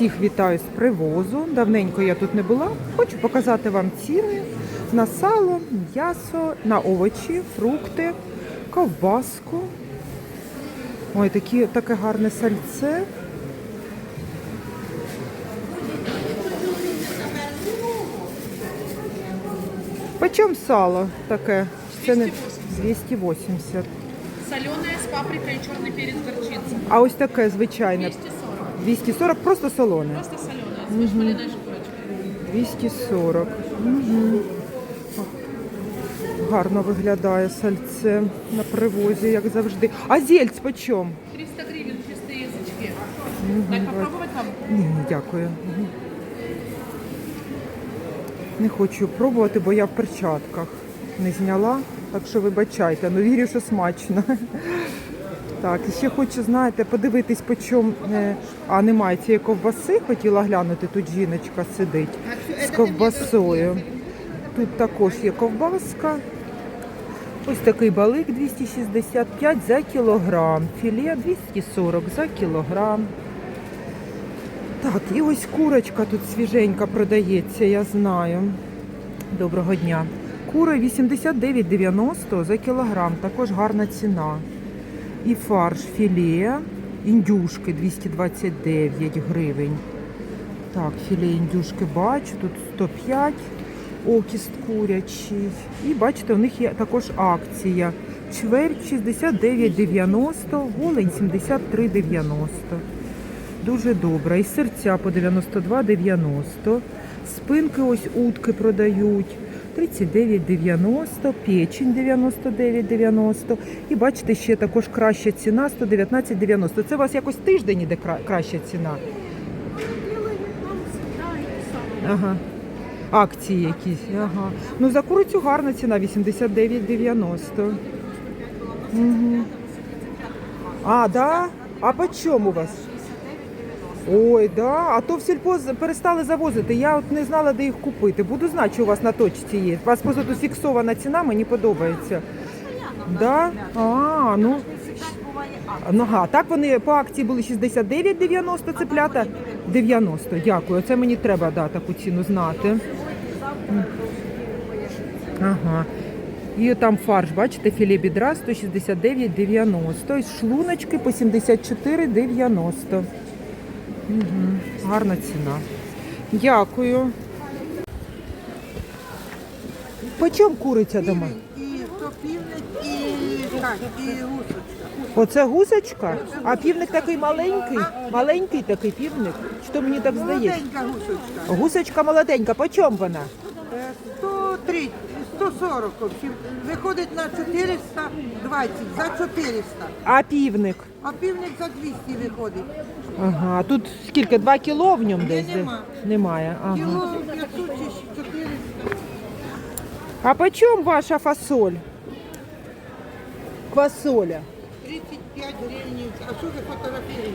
Всіх вітаю з привозу. Давненько я тут не була. Хочу показати вам ціни на сало, м'ясо, на овочі, фрукти, ковбаску. Ой, такі, таке гарне сальце. Почем сало таке? Це не 280. Соленая с паприкой и черный перец горчица. А ось таке звичайне. 240. 240, просто солоне. Просто соленая. С вышмаленной шкурочкой. 240. Угу. Гарно виглядає сальце на привозі, як завжди. А зельць по чому? 300 гривен чистые язычки. Так, попробовать вам? Ні, ні, дякую. Мгм. Не хочу пробувати, бо я в перчатках не зняла. Так що вибачайте, ну вірю, що смачно. Так, і ще хочу, знаєте, подивитись, по чому. е, А, немає цієї ковбаси, хотіла глянути, тут жіночка сидить з ковбасою. Тут також є ковбаска. Ось такий балик 265 за кілограм. Філе 240 за кілограм. Так, і ось курочка тут свіженька продається, я знаю. Доброго дня. Кури 89,90 за кілограм, також гарна ціна. І фарш філе, індюшки 229 гривень. Так, філе індюшки бачу, тут 105 окіст курячий. І бачите, у них є також акція. Чверть 69,90, голень 73,90. Дуже добре. І серця по 92,90. Спинки ось утки продають. 39,90, печень 99,90. І бачите, ще також краща ціна 119,90. Це у вас якось тиждень іде кра- краща ціна? Ага. Акції якісь. Ага. Ну за курицю гарна ціна 89,90. Угу. А, да? А по чому у вас? Ой, да. А то в сільпо перестали завозити. Я от не знала, де їх купити. Буду знати, що у вас на точці є. У вас просто фіксована ціна, мені подобається. Да? А, ну. Ну, так вони по акції були 69,90 цеплята. 90, дякую. Це мені треба да, таку ціну знати. Ага. І там фарш, бачите, філе бідра 169,90. І шлуночки по 74,90. Угу. Гарна ціна. Дякую. По чому куриця дома? І то півник, і так, і гусочка. Оце гусочка, а півник такий маленький, маленький такий півник. Чи то мені так здається? Молоденька гусочка. Гусочка молоденька, по чому вона? Е, 103, 140 общем. Виходить на 420, за 400. А півник? А півник за 200 виходить. Ага, а тут скільки? Два кіло в ньому десь? нема. Немає. Ага. Кіло 500 чи 400. А по чому ваша фасоль? Квасоля. 35 гривень. А що ви фотографуєте?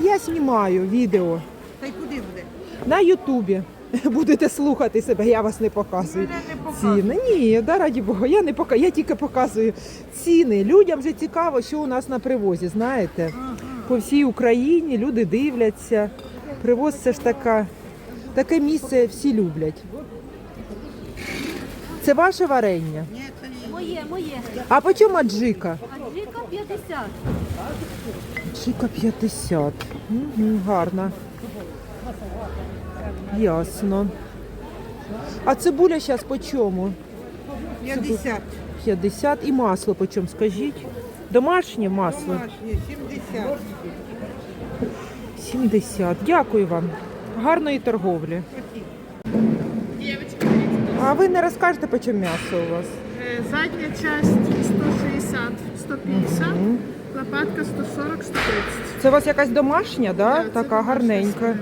Я знімаю відео Та й куди буде? на Ютубі. Будете слухати себе, я вас не показую. Мене. Ціни. Ні, да, раді Бога, я не пока, я тільки показую ціни. Людям вже цікаво, що у нас на привозі, знаєте. По всій Україні люди дивляться. Привоз це ж така, таке місце всі люблять. Це ваше варення? Моє, моє. А по чому аджика? А джика 50. Аджика 50. Угу, гарна. Ясно. А цибуля зараз по чому? 50. 50 і масло по чому, скажіть? Домашнє масло? Домашні 70. 70. Дякую вам. Гарної торговлі. А ви не розкажете, по чому м'ясо у вас? э, задняя часть 160, 150, лопатка 140, 130. Це у вас якась домашня, да? Така домашня гарненька.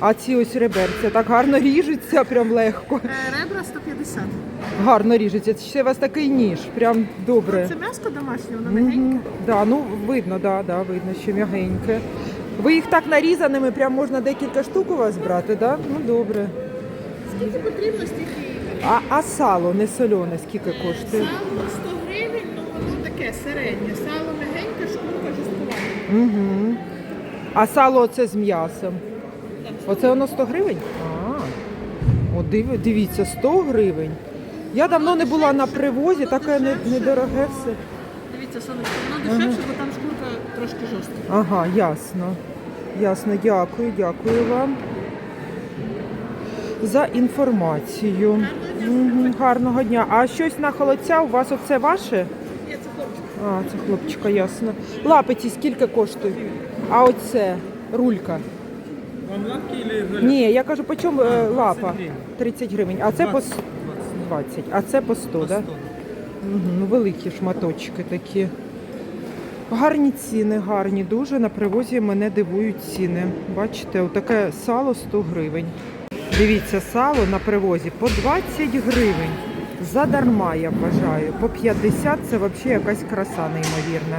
А ці ось реберця так гарно ріжуться, прям легко. Е, Ребра 150. Гарно ріжуться. Ще у вас такий ніж, прям добре. Це м'яско домашнє, воно м'ягеньке. Да, ну видно, да, да, видно, що м'ягеньке. Ви їх так нарізаними, прям можна декілька штук у вас брати, да? Ну добре. Скільки потрібно, стільки і А, а сало не солене, скільки коштує? Сало 100 гривень, ну воно таке середнє. Сало м'ягеньке, шкурка жорсткувата. Угу. А сало це з м'ясом. Оце воно 100 гривень? А, о, див- дивіться, 100 гривень. Я давно не була на привозі, таке не- недороге все. Дивіться, сонечко, воно дешевше, бо там шкурка трошки жорстка. Ага, ясно. Ясно, дякую, дякую вам за інформацію. Мгм, гарного дня. А щось на холодця у вас оце ваше? Ні, це хлопчик. А, це хлопчика, ясно. Лапиці скільки коштують? А оце рулька. Вам лапки или Ні, я кажу, по чому е, лапа? 30 гривень. А це по с- 20. А це по 100, так? Да? Ну великі шматочки такі. Гарні ціни, гарні дуже. На привозі мене дивують ціни. Бачите, отаке сало 100 гривень. Дивіться, сало на привозі по 20 гривень. Задарма, я вважаю. По 50 це взагалі якась краса неймовірна.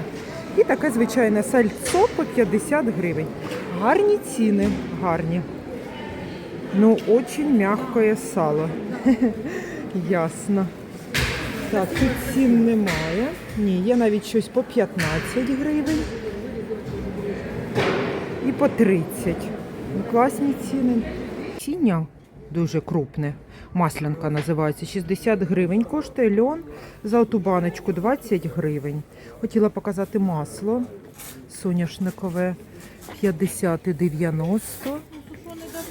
І таке звичайне сальцо по 50 гривень. Гарні ціни, гарні. Ну, очень мягкое сало. Ясно. Так, тут цін немає. Ні, є навіть щось по 15 гривень. І по 30. Ну, класні ціни. Сіння дуже крупне. Маслянка називається. 60 гривень. Коштує льон за оту баночку 20 гривень. Хотіла показати масло соняшникове 50 і 90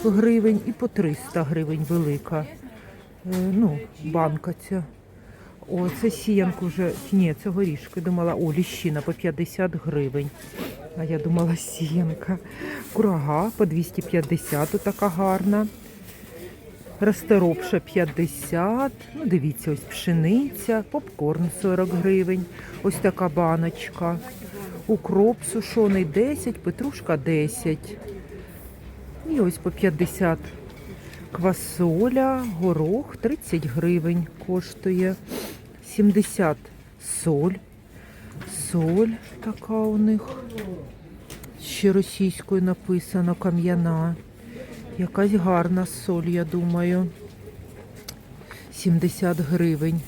гривень і по 300 гривень велика. Е, Ну, банка ця. О, це сіянку вже. Ні, це горішки. Думала, о, ліщина по 50 гривень. А я думала, сіянка. Курага по 250, така гарна. Растеропша 50. Ну, дивіться, ось пшениця, попкорн 40 гривень. Ось така баночка. Укроп сушений 10, петрушка 10. І ось по 50 квасоля, горох 30 гривень коштує. 70 соль. Соль така у них. Ще російською написано кам'яна. Якась гарна соль, я думаю. 70 гривень.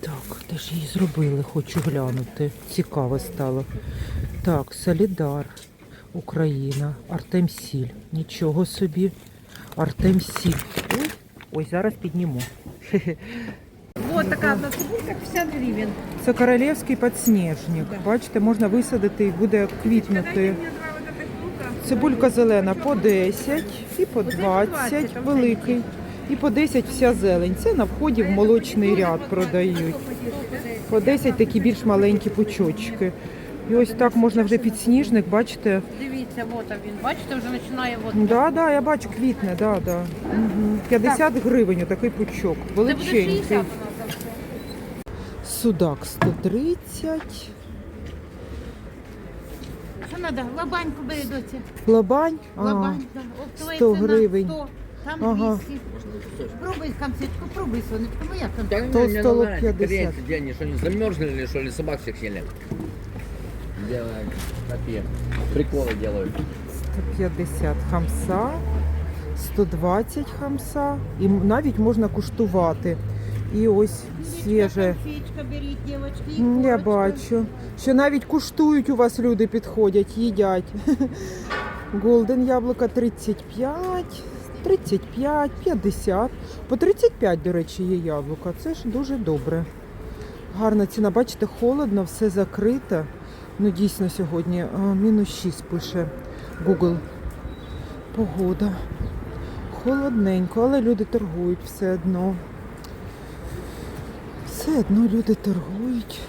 Так, де ж її зробили, хочу глянути. Цікаво стало. Так, Солідар, Україна, Артем Сіль. Нічого собі. Артем Сіль. Ой, зараз підніму. Вот така одна цибулька 50 гривень. Це королівський підсніжник. Бачите, можна висадити і буде квітнути. Цибулька зелена по 10 і по 20 великий. І по 10 вся зелень. Це на вході в молочний ряд продають. По 10 такі більш маленькі пучочки. І ось так можна вже підсніжник, бачите. Дивіться, вот він. Бачите, вже починає вот. Да, да, я бачу квітне, да, да. Угу. 50 гривень отакий пучок. Величенький. 60 у нас. Судак 130. Що треба? Лабаньку бери доці. Лабань. Ага. Лабань, да. Оптова 100 ціна гривень. 100, там Ага. 200. Пробуй конфетку, пробуй, сонечко, моя Да конфетка. не, Толстолоб мне нормально. 50. Корейцы, где они, что они замерзли или что ли, собак всех съели? Делают такие приколы делают. 150 хамса, 120 хамса. І м- навіть можна куштувати. І ось свіже. Я бачу. Що навіть куштують у вас люди підходять, їдять. Голден яблука 35, 35, 50. По 35, до речі, є яблука. Це ж дуже добре. Гарна ціна. Бачите, холодно, все закрите. Ну, дійсно, сьогодні мінус 6 пише Google. Погода. Холодненько, але люди торгують все одно. Все одно люди торгують.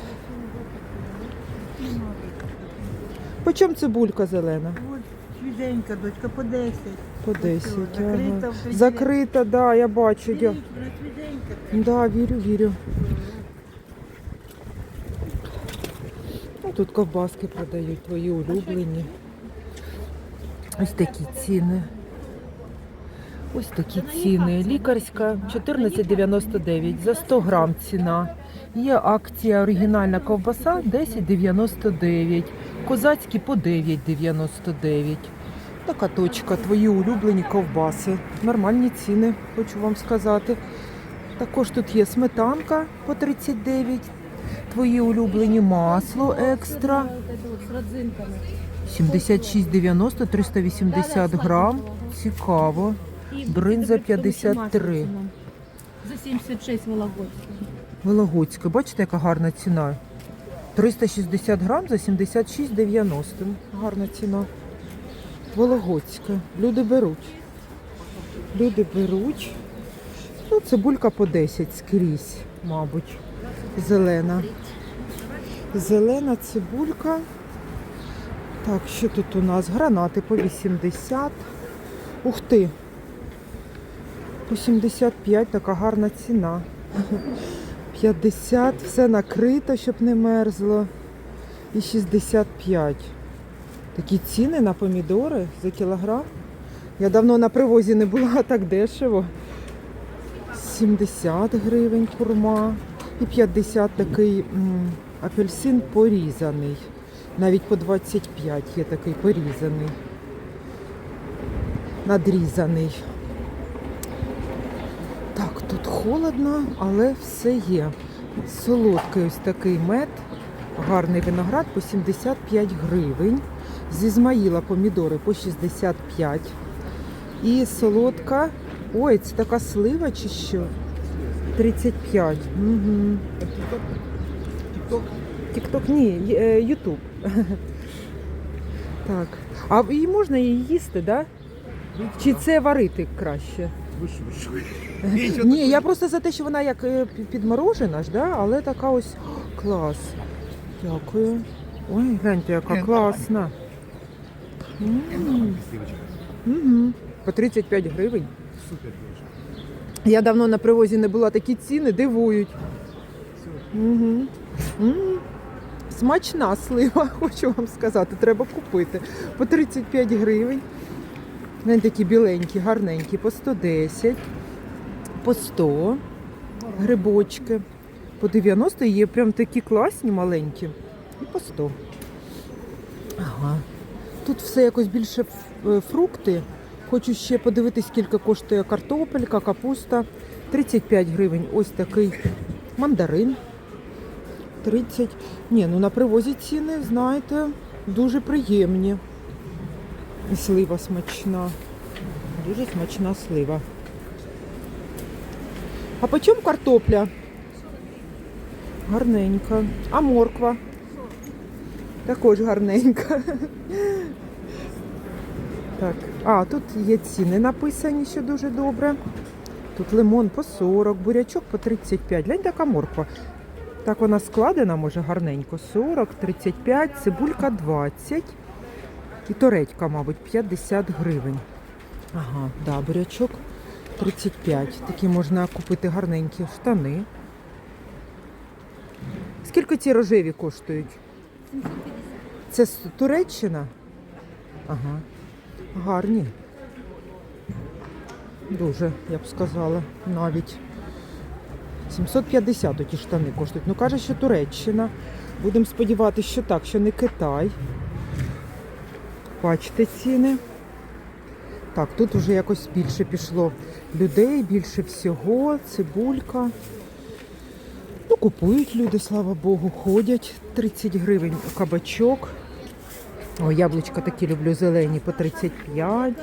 По чому цибулька зелена? Ось свіженька, дочка, по 10. По 10. закрита Ага. Закрита, да, я бачу. свіженька. Да, вірю, вірю. Ну, тут ковбаски продають, твої улюблені. Ось такі ціни. Ось такі ціни. Лікарська 14,99 за 100 грам ціна. Є акція оригінальна ковбаса 10,99. Козацькі по 9,99. Така точка, твої улюблені ковбаси. Нормальні ціни, хочу вам сказати. Також тут є сметанка по 39, твої улюблені масло екстра 76,90, 380 грам. Цікаво. Бринза 53. За 76 Вологодська. Вологодське. Бачите, яка гарна ціна? 360 грам за 76,90. Гарна ціна. Вологодське. Люди беруть. Люди беруть. Ну, цибулька по 10 скрізь, мабуть. Зелена. Зелена цибулька. Так, що тут у нас? Гранати по 80. Ух ти! По 75 така гарна ціна. 50, все накрито, щоб не мерзло. І 65. Такі ціни на помідори за кілограм. Я давно на привозі не була так дешево. 70 гривень курма. І 50 такий м, апельсин порізаний. Навіть по 25 є такий порізаний. Надрізаний. Так, тут холодно, але все є. Солодкий ось такий мед, гарний виноград по 75 гривень. З Ізмаїла помідори по 65. І солодка. Ой, це така слива чи що? 35. Угу. Тікток? Тікток ні, е, Ютуб. Так. А її можна її їсти, да? Чи це варити краще? Ні, я просто за те, що вона як е, підморожена ж, да? але така ось О, клас. Дякую. Ой, гляньте, яка класна. М, Сливочка. мгм. По 35 гривень. Супер. Я давно на привозі не була, такі ціни дивують. Угу. Смачна слива, хочу вам сказати, треба купити. По 35 гривень. Вони такі біленькі, гарненькі, по 110, по 100 грибочки. По 90 є прям такі класні, маленькі. І по 100. Ага. Тут все якось більше е, фрукти. Хочу ще подивитись, скільки коштує картопелька, капуста. 35 гривень. Ось такий мандарин. 30. Ні, ну на привозі ціни, знаєте, дуже приємні. Слива смачна. Дуже смачна слива. А по чому картопля? Гарненька. А морква? Також гарненька. Так. А, тут є ціни написані, що дуже добре. Тут лимон по 40, бурячок по 35. Глянь, така морква. Так вона складена, може, гарненько. 40, 35, цибулька 20. І торедька, мабуть, 50 гривень. Ага, да, бурячок 35. Такі можна купити гарненькі штани. Скільки ці рожеві коштують? Це з Туреччина? Ага. Гарні. Дуже, я б сказала, навіть. 750 оті штани коштують. Ну, каже, що Туреччина. Будемо сподіватися, що так, що не Китай. Бачите ціни. Так, тут вже якось більше пішло людей, більше всього, цибулька. Ну, купують люди, слава Богу, ходять. 30 гривень кабачок. О, яблучка такі люблю зелені по 35.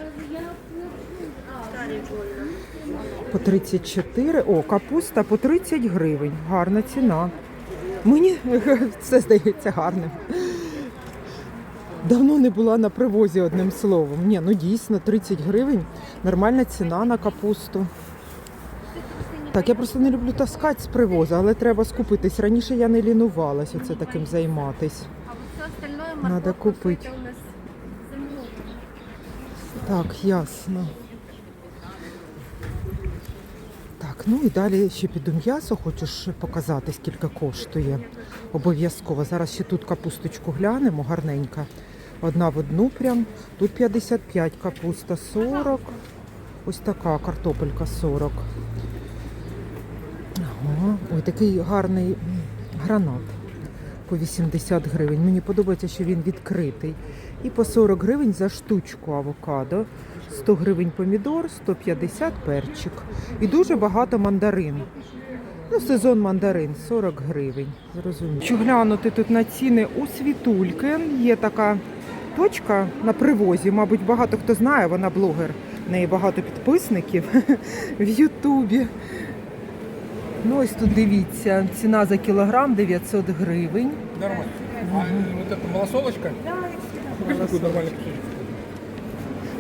По 34. О, капуста по 30 гривень. Гарна ціна. Мені це здається гарним. Давно не була на привозі одним словом. Ні, ну дійсно 30 гривень. Нормальна ціна на капусту. Так, я просто не люблю таскати з привозу, але треба скупитись. Раніше я не лінувалася це таким займатись. У нас Так, ясно. Так, ну і далі ще піду м'ясо, хочу показати, скільки коштує. Обов'язково. Зараз ще тут капусточку глянемо, гарненька. Одна в одну прям. Тут 55 капуста, 40. Ось така картопелька 40. Ага, ой, такий гарний гранат по 80 гривень. Мені подобається, що він відкритий. І по 40 гривень за штучку авокадо. 100 гривень помідор, 150 перчик. І дуже багато мандарин. Ну, сезон мандарин 40 гривень. Зрозуміло. Хочу глянути тут на ціни у світульки. Є така точка на привозі. Мабуть, багато хто знає, вона блогер. В неї багато підписників в Ютубі. Ну, ось тут дивіться, ціна за кілограм 900 гривень. Нормально. А вот эта малосолочка? Покажи.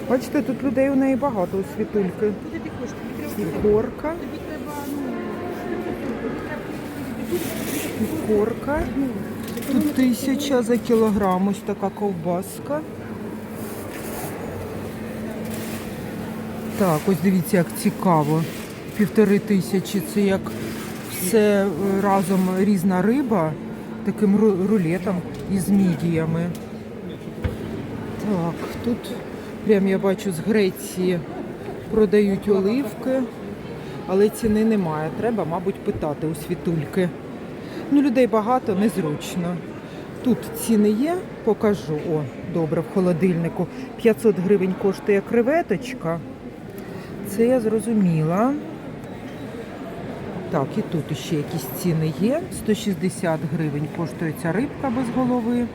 Бачите, тут людей у неї багато у світульки. Ікорка. Ікорка. Тут тисяча за кілограм, ось така ковбаска. Так, ось дивіться, як цікаво. Півтори тисячі. Це як все е, разом різна риба, таким рулетом із мідіями. Так, тут прям я бачу з Греції продають оливки, але ціни немає. Треба, мабуть, питати у світульки. Ну, людей багато, незручно. Тут ціни є, покажу. О, добре, в холодильнику. 500 гривень коштує креветочка. Це я зрозуміла. Так, і тут ще якісь ціни є. 160 гривень коштує ця рибка без голови.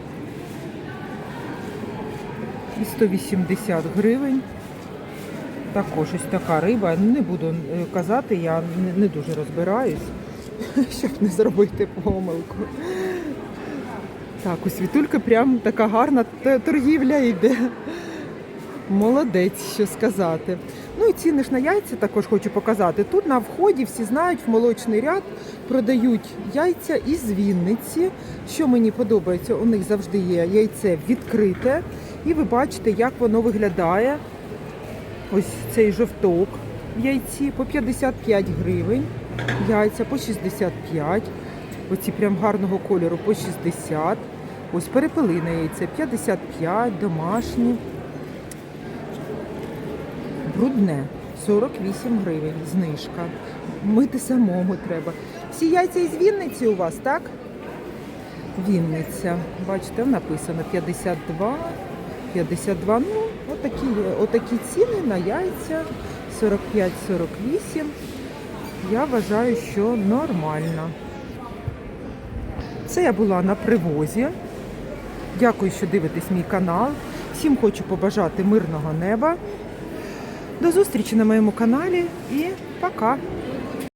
І 180 гривень. Також ось така риба. Не буду е, казати, я не, не дуже розбираюсь, щоб не зробити помилку. Так, у світульки прям така гарна торгівля йде. Молодець, що сказати. Ну і ціни ж на яйця також хочу показати. Тут на вході всі знають, в молочний ряд продають яйця із Вінниці. Що мені подобається, у них завжди є яйце відкрите. І ви бачите, як воно виглядає. Ось цей жовток в яйці по 55 гривень, яйця по 65, оці прям гарного кольору по 60. Ось перепелине яйце 55, домашні. Брудне 48 гривень, знижка. Мити самому треба. Всі яйця із Вінниці у вас, так? Вінниця. Бачите, написано 52, 52. Ну, отакі, отакі ціни на яйця 45-48. Я вважаю, що нормально. Це я була на привозі. Дякую, що дивитесь мій канал. Всім хочу побажати мирного неба. До зустрічі на моєму каналі і пока!